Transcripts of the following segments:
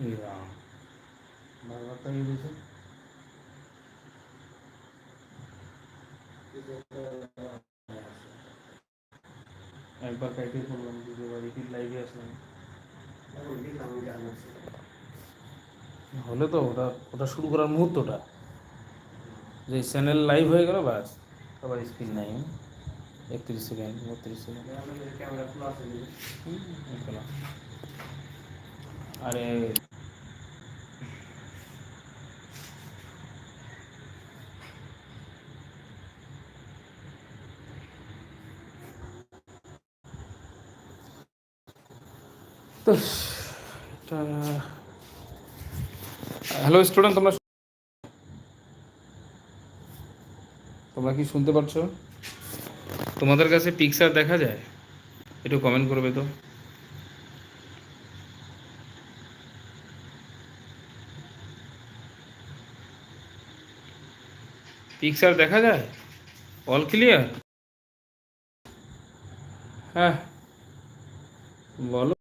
ইয়া বারবার তাই দিয়েছে একবার কাইটে করলাম দ্বিতীয়বার রিপিট লাইভে আসলাম হলে তো ওটা ওটা শুরু করার মুহূর্তটা যে চ্যানেল লাইভ হয়ে গেল ব্যাস আবার স্ক্রিন নাই একত্রিশ সেকেন্ড বত্রিশ সেকেন্ড হুম, এই পেলাম। আরে তো হ্যালো স্টুডেন্ট, তোমরা তোমরা কি শুনতে পারছ? তোমাদের কাছে পিকচার দেখা যায়? একটু কমেন্ট করবে তো। পিকচার দেখা যায়? অল ক্লিয়ার হ্যাঁ। বলো।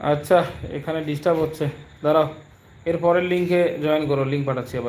আচ্ছা এখানে ডিস্টার্ব হচ্ছে। দাঁড়াও এরপরের লিঙ্কে জয়েন করো লিঙ্ক পাঠাচ্ছি আবার।